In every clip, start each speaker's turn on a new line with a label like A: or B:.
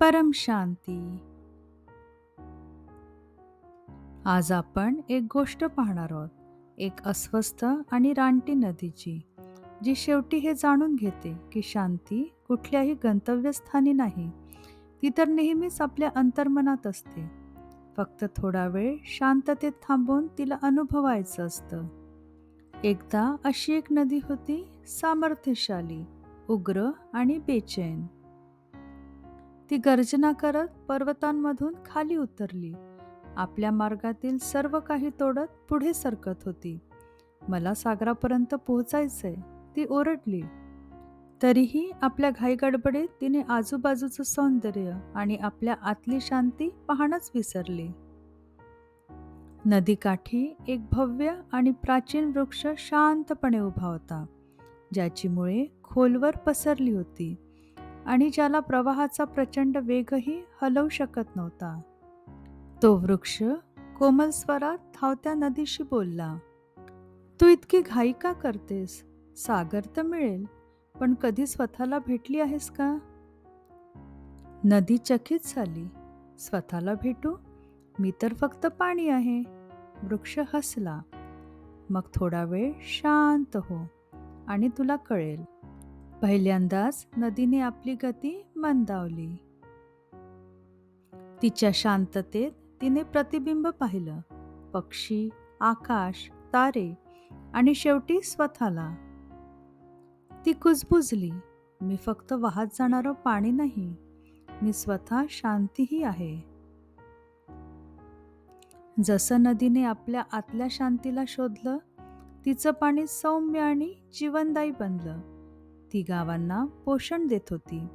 A: परम शांती. आज आपण एक गोष्ट पाहणार आहोत. एक अस्वस्थ आणि रानटी नदीची जी शेवटी हे जाणून घेते की शांती कुठल्याही गंतव्यस्थानी नाही. ती तर नेहमीच आपल्या अंतर्मनात असते. फक्त थोडा वेळ शांततेत थांबून तिला अनुभवायचं असतं. एकदा अशी एक नदी होती सामर्थ्यशाली उग्र आणि बेचैन. ती गर्जना करत पर्वतांमधून खाली उतरली. आपल्या मार्गातील सर्व काही तोडत पुढे सरकत होती. मला सागरापर्यंत पोहोचायचंय. ती ओरडली. तरीही आपल्या घाईगडबडीत तिने आजूबाजूचं सौंदर्य आणि आपल्या आतली शांती पाहणंच विसरली. नदीकाठी एक भव्य आणि प्राचीन वृक्ष शांतपणे उभा होता ज्याची मुळे खोलवर पसरली होती. आणि ज्याला प्रवाहाचा प्रचंड वेगही हलवू शकत नव्हता. तो वृक्ष कोमल स्वरात धावत्या नदीशी बोलला तू इतकी घाई का करतेस? सागर तर मिळेल पण कधी स्वतःला भेटली आहेस का? नदी चकित झाली स्वतःला भेटू? मी तर फक्त पाणी आहे. वृक्ष हसला मग थोडा वेळ शांत हो आणि तुला कळेल. पहिल्यांदाच नदीने आपली गती मंदावली. तिच्या शांततेत तिने प्रतिबिंब पाहिलं. पक्षी आकाश तारे आणि शेवटी स्वतःला. ती कुजबुजली. मी फक्त वाहत जाणारं पाणी नाही. मी स्वतः शांतीही आहे. जसं नदीने आपल्या आतल्या शांतीला शोधलं तिचं पाणी सौम्य आणि जीवनदायी बनलं. ती गावांना पोषण देत होती.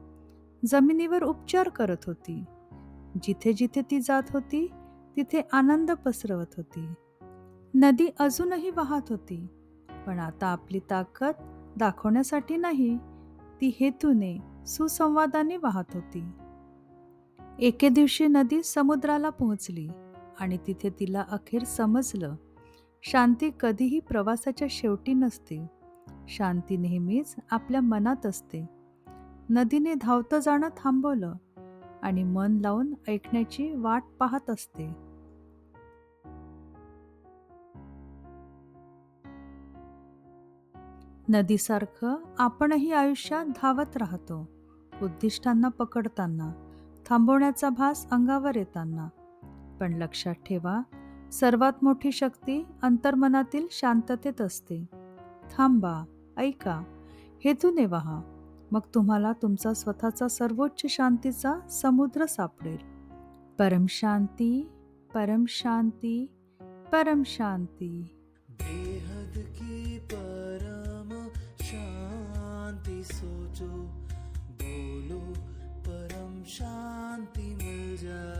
A: जमिनीवर उपचार करत होती. जिथे जिथे ती जात होती तिथे आनंद पसरवत होती. नदी अजूनही वाहत होती पण आता आपली ताकद दाखवण्यासाठी नाही ती हेतूने सुसंवादाने वाहत होती. एके दिवशी नदी समुद्राला पोहोचली आणि तिथे तिला अखेर समजलं शांती कधीही प्रवासाच्या शेवटी नसते. शांती नेहमीच आपल्या मनात असते. नदीने धावतं जाणं थांबवलं आणि मन लावून ऐकण्याची वाट पाहत असते. नदीसारखं आपणही आयुष्यात धावत राहतो. उद्दिष्टांना पकडताना थांबवण्याचा भास अंगावर येताना. पण लक्षात ठेवा सर्वात मोठी शक्ती अंतर्मनातील शांततेत असते. थांबा ऐका. हेतूने व्हा. मग तुम्हाला तुमचा स्वतःचा सर्वोच्च शांतीचा समुद्र सापडेल. परमशांती परमशांती परमशांती बेहद की परम शांति
B: सोचो. बोलो परम शांति मिल जाए.